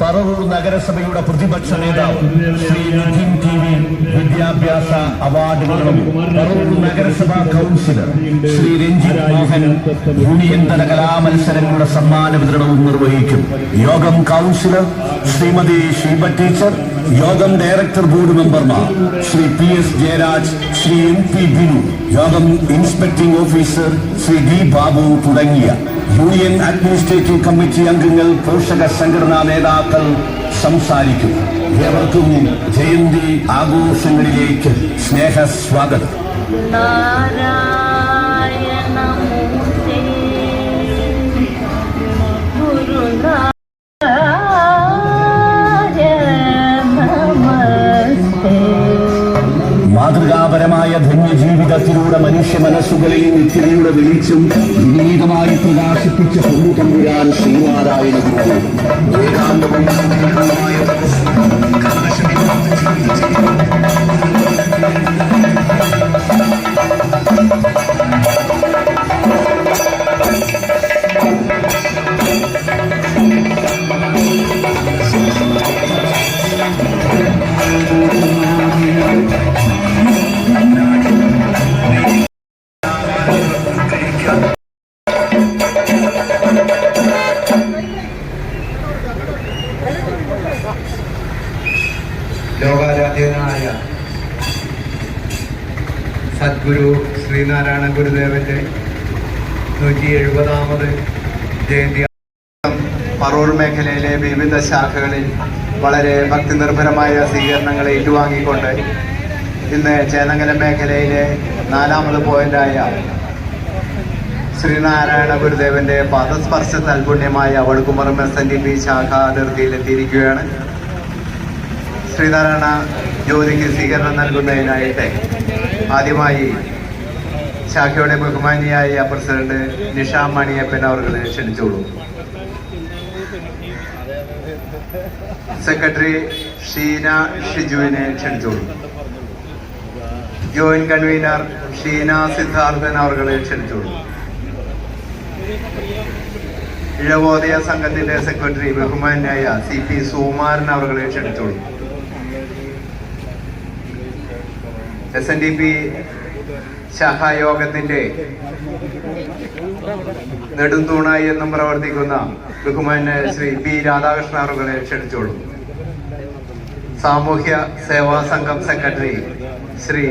പറവൂർ നഗരസഭയുടെ പ്രതിപക്ഷ നേതാവ് ശ്രീ നിധിൻ ടി വി വിദ്യാഭ്യാസ അവാർഡുകളും പറവൂർ നഗരസഭാ കൗൺസിലർ ശ്രീ രഞ്ജിത് മോഹൻ യൂണിയൻ കലാമത്സരങ്ങളുടെ സമ്മാന വിതരണവും നിർവഹിക്കും. Yogam councillor Shrimati Sheeba teacher Yogam director board മെമ്പർമാർ Shri P S Jayaraj Shri M P Binu Yogam inspecting officer Shri D Babu തുടങ്ങിയ യൂണിയൻ അഡ്മിനിസ്ട്രേറ്റീവ് കമ്മിറ്റി അംഗങ്ങൾ പോഷക സംഘടനാ നേതാക്കൾ സംസാരിക്കും. ഏവർക്കും ജയന്തി ആഘോഷങ്ങളിലേക്ക് സ്നേഹ സ്വാഗതം. ഗുരുനാരായണമസ്തേ മാതൃകാപരമായ ധന്യജീവിതത്തിലൂടെ മനുഷ്യ മനസ്സുകളിൽ നിത്യതയുടെ വെളിച്ചം വിനീതമായി പ്രകാശിപ്പിച്ച പൊന്നുതമ്പുരാൻ ശ്രീനാരായണ ഗുരു ഏകാന്തവും ശ്രീനാരായണ ഗുരുദേവന്റെ നൂറ്റി എഴുപതാമത് ജയന്തി. പറവൂർ മേഖലയിലെ വിവിധ ശാഖകളിൽ വളരെ ഭക്തിനിർഭരമായ സ്വീകരണങ്ങൾ ഏറ്റുവാങ്ങിക്കൊണ്ട് ഇന്ന് ചേന്നങ്കലം മേഖലയിലെ നാലാമത് പോയിന്റായ ശ്രീനാരായണ ഗുരുദേവന്റെ പാദസ്പർശ തൽപുണ്യമായ വടുക്കുമറും എസ് എൻ ഡി പി ശാഖ അതിർത്തിയിലെത്തിയിരിക്കുകയാണ്. ശ്രീനാരായണ ജ്യോതിക്ക് സ്വീകരണം നൽകുന്നതിനായിട്ട് ആദ്യമായി ശാഖയുടെ ബഹുമാനിയായ പ്രസിഡന്റ് നിഷാം മണിയപ്പൻ അവർക്ക് ക്ഷണിച്ചോളൂ. സെക്രട്ടറി ഷീന ഷിജുവിനെ ക്ഷണിച്ചോളൂ. ജോയിന്റ് കൺവീനർ ഷീന സിദ്ധാർത്ഥൻ അവർക്ക് ക്ഷണിച്ചോളൂ. ഇഴവോദയ സംഘത്തിന്റെ സെക്രട്ടറി ബഹുമാനായ സി പി സുകുമാരൻ അവരെ ക്ഷണിച്ചോളൂ. എസ് എൻ ഡി പി ശാഖായോഗത്തിന്റെ നെടുന്തൂണായി എന്നും പ്രവർത്തിക്കുന്ന ബഹുമാന്യ ശ്രീ പി രാധാകൃഷ്ണ അവരെ ക്ഷണിച്ചോളൂ. സാമൂഹ്യ സേവാ സംഘം secretary Shri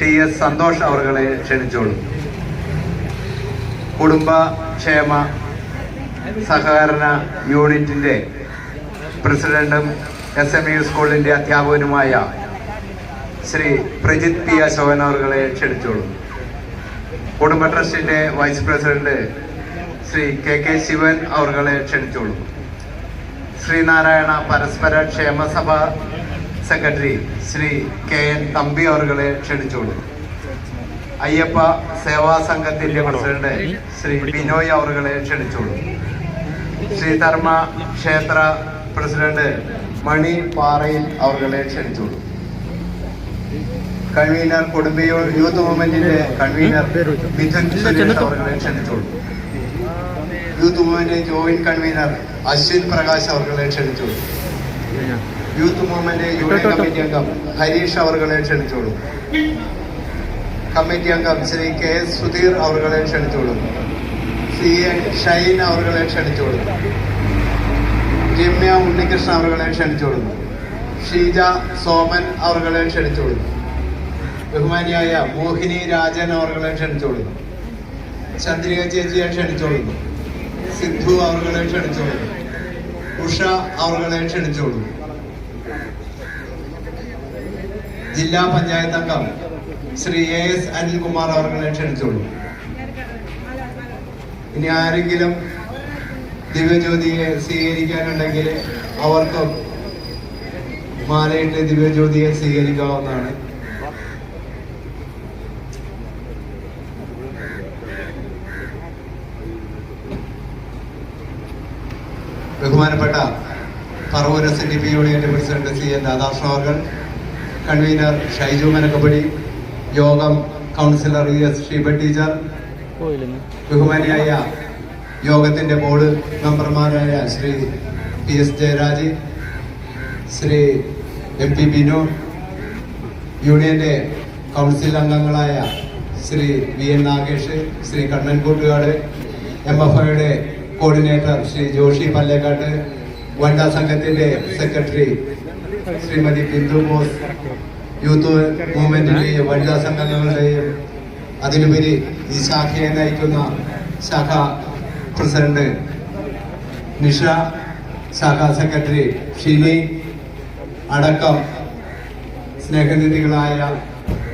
T S Santhosh അവരെ ക്ഷണിച്ചോളൂ. കുടുംബക്ഷേമ സഹകരണ യൂണിറ്റിന്റെ പ്രസിഡന്റും എസ് എം യു സ്കൂളിന്റെ അധ്യാപകനുമായ ശ്രീ പ്രജിത് പി അശോകൻ അവർകളെ ക്ഷണിച്ചോളൂ. കുടുംബ ട്രസ്റ്റിന്റെ vice president Shri K K Sivan അവർകളെ ക്ഷണിച്ചോളൂ. ശ്രീനാരായണ പരസ്പര ക്ഷേമ സഭ secretary Shri K N Thampi അവർകളെ ക്ഷണിച്ചോളും. അയ്യപ്പ സേവാ സംഘത്തിന്റെ പ്രസിഡന്റ് ശ്രീ ബിനോയ് അവർകളെ ക്ഷണിച്ചോളൂ. ശ്രീധർമ്മ ക്ഷേത്ര പ്രസിഡന്റ് മണി പാറയിൽ അവർകളെ ക്ഷണിച്ചോളൂ. കൺവീനർ കുടുംബ യൂത്ത് മൂവ്മെന്റിന്റെ convener Mithun Suresh ക്ഷണിച്ചോളൂ. Youth movement joint convener Ashwin Prakash അവർകളെ ക്ഷണിച്ചോളൂ. യൂത്ത് മൂവ്മെന്റ് യൂണിയൻ കമ്മിറ്റി അംഗം ഹരീഷ് അവർകളെ ക്ഷണിച്ചോളൂ. കമ്മിറ്റി അംഗം ശ്രീ കെ എസ് സുധീർ അവർകളെ ക്ഷണിച്ചോളൂ. സി എൻ ഷൈൻ അവർകളെ ക്ഷണിച്ചോളൂ. രമ്യ ഉണ്ണികൃഷ്ണൻ അവർകളെ ക്ഷണിച്ചോളൂ. ഷീജ സോമൻ അവരെ ക്ഷണിച്ചോളൂ ബഹുമാനിയായ മോഹിനി രാജൻ അവരെ ക്ഷണിച്ചോളൂ ചന്ദ്രിക ചേച്ചിയെ ക്ഷണിച്ചോളൂ സിദ്ധു അവരെ ക്ഷണിച്ചോളൂ ഉഷ അവരെ ക്ഷണിച്ചോളൂ ജില്ലാ പഞ്ചായത്ത് അംഗം ശ്രീ എ എസ് അനിൽകുമാർ അവരെ ക്ഷണിച്ചോളൂ ഇനി ആരെങ്കിലും ദിവ്യജ്യോതിയെ സ്വീകരിക്കാനുണ്ടെങ്കിൽ അവർക്ക് മാലയിട്ട് ദിവ്യജ്യോതിയെ സ്വീകരിക്കാവുന്നതാണ്. ബഹുമാനപ്പെട്ട Paravur S N D P യൂണിയന്റെ president C N Radhakrishna convener Shaiju Manakkappady യോഗം councillor V S Sheeba teacher ബഹുമാനിയായ യോഗത്തിന്റെ ബോർഡ് മെമ്പർമാരായ Shri P S Jayaraj Shri M P Binu യൂണിയന്റെ കൗൺസിൽ അംഗങ്ങളായ Shri V N Nagesh Shri Kannan Koottukad M F ഐയുടെ coordinator Shri Joshi Pallekkattu വനിതാ സംഘത്തിന്റെ secretary Shrimati Bindu Bose youth മൂവ്മെന്റിന്റെയും വനിതാ സംഘടനകളുടെയും അതിലുപരി ഈ ശാഖയെ നയിക്കുന്ന ശാഖ പ്രസിഡന്റ് നിഷ ശാഖാ സെക്രട്ടറി ഷിനി അടക്കം സ്നേഹനിധികളായ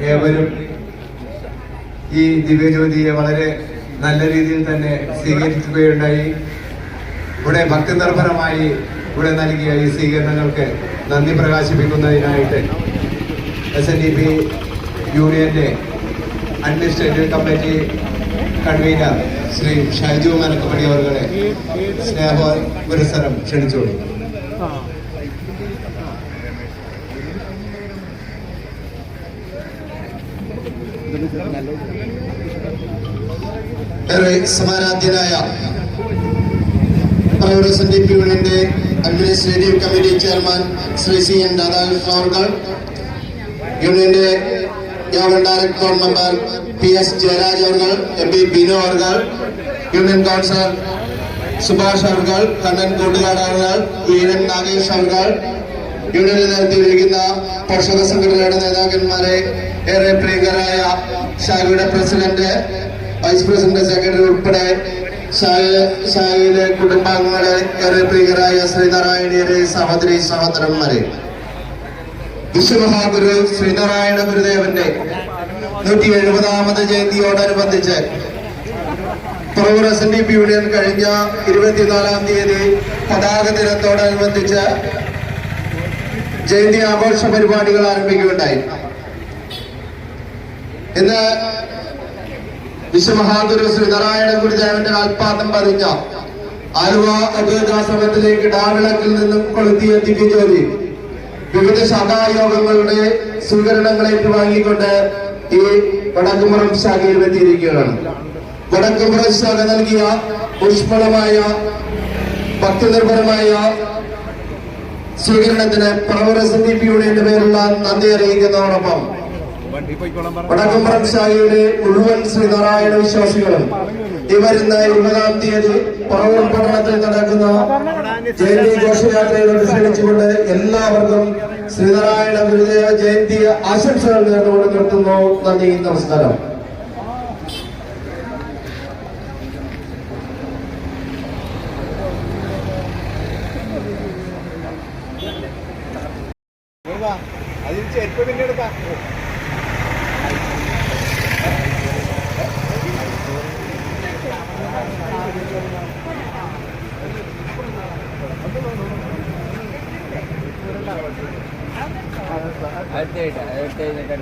ഏവരും ഈ ദിവ്യജ്യോതിയെ വളരെ നല്ല രീതിയിൽ തന്നെ സ്വീകരിക്കുകയുണ്ടായി. ഇവിടെ ഭക്തിനിർഭരമായി ഇവിടെ നൽകിയ ഈ സ്വീകരണങ്ങൾക്ക് നന്ദി പ്രകാശിപ്പിക്കുന്നതിനായിട്ട് എസ് എൻ ഡി പി യൂണിയന്റെ administrative committee convener Shri Shaiju Manakkumani അവരുടെ സ്നേഹ പുരസ്സരം ക്ഷണിച്ചോളൂ ഏറെ സമാരാധ്യനായ പ്രൈവറ്റ് എൻ ഡി പി യൂണിയന്റെ administrative committee chairman Shri C N Radhakrishna അവർകൾ യൂണിയന്റെ യോഗം director member P S Jayaraj അവർ എം പി ബിനു അവർ യൂണിയൻ കൗൺസിലർ സുഭാഷ് അവർ കണ്ണൻ കൂട്ടുകാട് അവർ വീരൻ നാഗേഷ് അവർ യൂണിയനിൽ നിർത്തിയിരിക്കുന്ന പോഷക സംഘടനയുടെ നേതാക്കന്മാരെ ഏറെ പ്രിയങ്കരായ ശാഖയുടെ പ്രസിഡന്റ് വൈസ് പ്രസിഡന്റ് സെക്രട്ടറി ഉൾപ്പെടെ ശാഖയിലെ കുടുംബാംഗങ്ങളെ ഏറെ പ്രിയരായ ശ്രീനാരായണീയരെ സഹോദരി സഹോദരന്മാരെ. വിശ്വമഹാഗുരു ശ്രീനാരായണ ഗുരുദേവന്റെ നൂറ്റി എഴുപതാമത് ജയന്തിയോടനുബന്ധിച്ച് Paravur S N D P union കഴിഞ്ഞ ഇരുപത്തിനാലാം തീയതി പതാക ദിനത്തോടനുബന്ധിച്ച് ജയന്തി ആഘോഷ പരിപാടികൾ ആരംഭിക്കുകയുണ്ടായി. ഇന്ന് വിശ്വമഹാഗുരു ശ്രീനാരായണ ഗുരുദേവന്റെ കാൽപാദം പതിഞ്ഞ ആലുവ അദ്വൈതാശ്രമത്തിലേക്ക് ഡാവിളക്കിൽ നിന്നും കൊളുത്തിയ ദിവ്യജ്യോതി വിവിധ ശാഖായോഗങ്ങളുടെ സ്വീകരണങ്ങൾ ഏറ്റുവാങ്ങിക്കൊണ്ട് ഈ വടക്കുമുറം ശാഖയിൽ എത്തിയിരിക്കുകയാണ്. വടക്കുമുറം ശാഖ നൽകിയ ഊഷ്മളമായ ഭക്തിനിർഭരമായ സ്വീകരണത്തിന് പ്രവർ എസ് എൻ ഡി പേരുള്ള നന്ദി അറിയിക്കുന്നതോടൊപ്പം വടക്കുംപുറം ശാഖയുടെ മുഴുവൻ ശ്രീനാരായണ വിശ്വാസികളും ഈ വരുന്ന ഇരുപതാം തീയതി പറവൂർ പട്ടണത്തിൽ നടക്കുന്ന ജയന്തി ഘോഷയാത്രയിൽ അനുസരിച്ചുകൊണ്ട് എല്ലാവർക്കും ശ്രീനാരായണ ഗുരുദേവ ജയന്തി ആശംസകൾ നേർന്നുകൊണ്ട് നിർത്തുന്നു. നന്ദി നമസ്കാരം. এটা